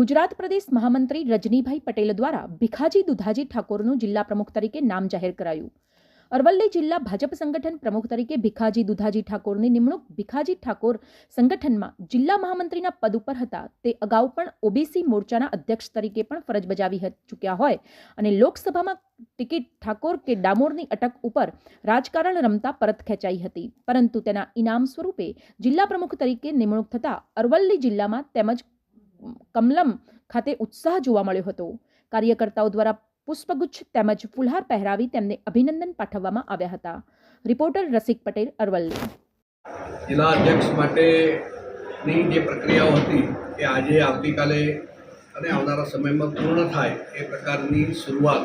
ગુજરાત પ્રદેશ મહામંત્રી રજનીભાઈ પટેલ દ્વારા ભીખાજી દુધાજી ઠાકોરનું જિલ્લા પ્રમુખ તરીકે નામ જાહેર કરાયું. અરવલ્લી જિલ્લા ભાજપ સંગઠન પ્રમુખ તરીકે ભીખાજી દુધાજી ઠાકોરની નિમણૂક ભીખાજી ઠાકોર સંગઠનમાં જિલ્લા મહામંત્રીના પદ ઉપર હતા. તે અગાઉ પણ ઓબીસી મોરચાના અધ્યક્ષ તરીકે પણ ફરજ બજાવી ચૂક્યા હોય અને લોકસભામાં ટિકિટ ઠાકોર કે ડામોરની અટક ઉપર રાજકારણ રમતા પરત ખેંચાઈ હતી. પરંતુ તેના ઇનામ સ્વરૂપે જિલ્લા પ્રમુખ તરીકે નિમણૂક થતા અરવલ્લી જિલ્લામાં તેમજ કમલમ ખાતે ઉત્સાહ જોવા મળ્યો હતો. કાર્યકર્તાઓ દ્વારા પુષ્પગુચ્છ તેમજ ફુલહાર પહેરાવી તેમને અભિનંદન પાઠવવામાં આવ્યા હતા. રિપોર્ટર રસિક પટેલ, અરવલ્લી. જિલ્લા અધ્યક્ષ માટેની જે પ્રક્રિયાઓ હતી એ આજે આવતીકાલે અને આવનારા સમયમાં પૂર્ણ થાય એ પ્રકારની શરૂઆત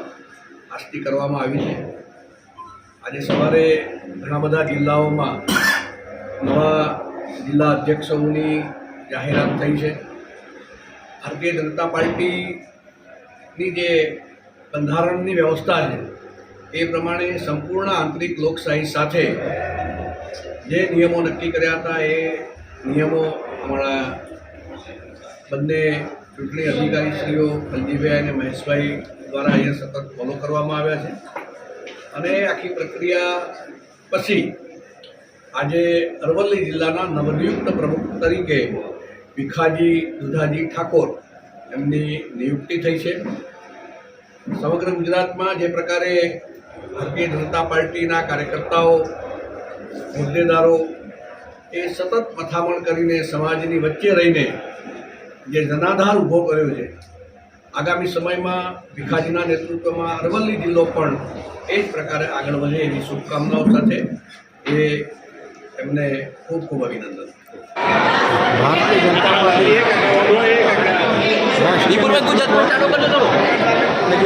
આજથી કરવામાં આવી છે. આજે સવારે ઘણા બધા જિલ્લાઓમાં નવા જિલ્લા અધ્યક્ષોની જાહેરાત થઈ છે. ભારતીય જનતા પાર્ટીની જે બંધારણની વ્યવસ્થા છે, એ પ્રમાણે સંપૂર્ણ આંતરિક લોકશાહી સાથે જે નિયમો નક્કી કર્યા હતા, એ નિયમો અમારા બંને ચૂંટણી અધિકારીશ્રીઓ કલજીભાઈ અને મહેશભાઈ દ્વારા અહીંયા સતત ફોલો કરવામાં આવ્યા છે. અને આખી પ્રક્રિયા પછી આજે અરવલ્લી જિલ્લાના નવનિયુક્ત પ્રમુખ તરીકે ભીખાજી, દુધાજી ઠાકોર એમની નિયુક્તિ થઈ છે. સમગ્ર ગુજરાતમાં જે પ્રકારે ભારતીય જનતા પાર્ટીના કાર્યકર્તાઓ, હોદ્દેદારો એ સતત મથામણ કરીને સમાજની વચ્ચે રહીને જે જનાધાર ઊભો કર્યો છે, આગામી સમયમાં ભીખાજીના નેતૃત્વમાં અરવલ્લી જિલ્લો પણ એ જ પ્રકારે આગળ વધે એવી શુભકામનાઓ સાથે એ એમને ખૂબ ખૂબ અભિનંદન. ભારતીય જનતા પાર્ટી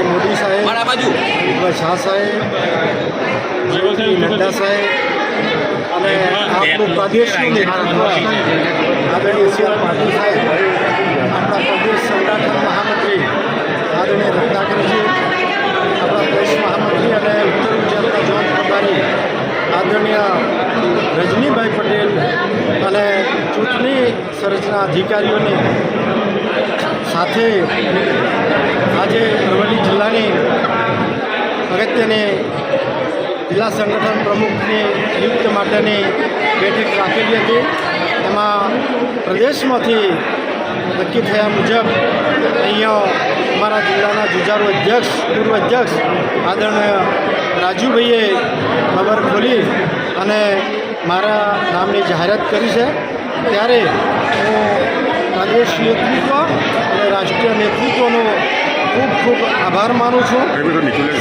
મોદી સાહેબ મારા બાજુ. અમિતભાઈ શાહ સાહેબ નડ્ડા સાહેબ અને આપણું પ્રદેશનું નેતૃત્વ આદરણીય સી આર પાટીલ સાહેબ આપણા પ્રદેશ સંગઠન મહામંત્રી આદરણીય રત્નાકરજી આપણા દેશ મહામંત્રી અને ઉત્તર ગુજરાતના જોન પ્રભારી આદરણીય રજનીભાઈ પટેલ અને ચૂંટણી સંરચના અધિકારીઓની સાથે આજે અરવલ્લી જિલ્લાની અગત્યની જિલ્લા સંગઠન પ્રમુખની નિયુક્ત માટેની બેઠક રાખેલી હતી. એમાં પ્રદેશમાંથી નક્કી થયા મુજબ અહીંયા અમારા જિલ્લાના જુજારુ અધ્યક્ષ, પૂર્વ અધ્યક્ષ આદરણીય રાજુભાઈએ ખબર ખોલી અને મારા નામની જાહેરાત કરી છે. ત્યારે હું પ્રદેશ નેતૃત્વ અને રાષ્ટ્રીય નેતૃત્વનો ખૂબ ખૂબ આભાર માનું છું.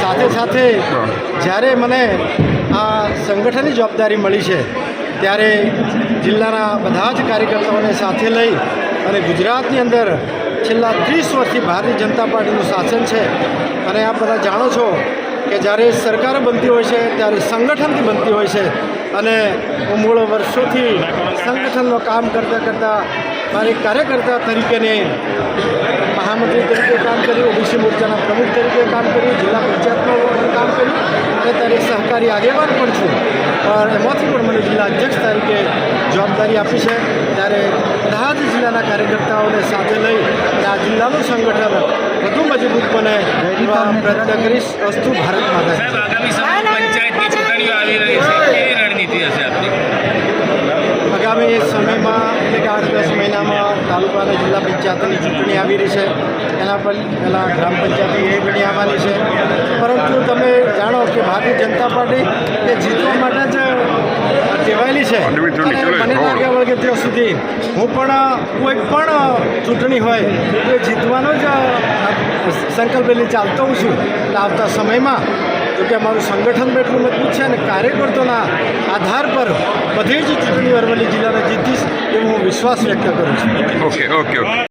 સાથે સાથે જ્યારે મને આ સંગઠનની જવાબદારી મળી છે ત્યારે જિલ્લાના બધા જ કાર્યકર્તાઓને સાથે લઈ અને ગુજરાતની અંદર છેલ્લા ત્રીસ વર્ષથી ભારતીય જનતા પાર્ટીનું શાસન છે. અને આપ બધા જાણો છો કે જ્યારે સરકાર બનતી હોય છે ત્યારે સંગઠનથી બનતી હોય છે. અને હું મૂળ વર્ષોથી સંગઠનનું કામ કરતાં કરતાં મારી કાર્યકર્તા તરીકેને મહામંત્રી તરીકે કામ કર્યું ઓબીસી મોરચાના પ્રમુખ તરીકે કામ કર્યું જિલ્લા પંચાયતમાં કામ કર્યું. અને ત્યારે સહકારી આગેવાન પણ છું. પણ એમાંથી પણ મને જિલ્લા અધ્યક્ષ તરીકે જવાબદારી આપી છે. ત્યારે દાહોદ જિલ્લાના કાર્યકર્તાઓને સાથે લઈ અને આ જિલ્લાનું સંગઠન વધુ મજબૂત બને પ્રયત્ન કરીશ. અસ્તુ ભારત માતા આગામી પંચાયતની ચૂંટણીઓ આવી રહી છે. રણનીતિ હશે આપની? આગામી સમયમાં એટલે કે આઠ દસ મહિનામાં તાલુકા અને જિલ્લા પંચાયતની ચૂંટણી આવી રહી છે. એના પર પહેલાં ગ્રામ પંચાયતની એ બની આવવાની છે. પરંતુ તમે જાણો કે ભારતીય જનતા પાર્ટી એ જીતવા માટે જ કહેવાયેલી છે. અને મને લાગે વળગે કે ત્યાં સુધી હું પણ કોઈ પણ ચૂંટણી હોય તો એ જીતવાનો જ સંકલ્પ લઈને ચાલતો હોઉં છું. એટલે આવતા સમયમાં જો કે અમારું સંગઠન પણ એટલું મજબૂત છે અને કાર્યકર્તાના આધાર પર બધી જ ચૂંટણી અરવલ્લી જિલ્લાને જીતીશ એવો હું વિશ્વાસ વ્યક્ત કરું છું. Okay okay okay.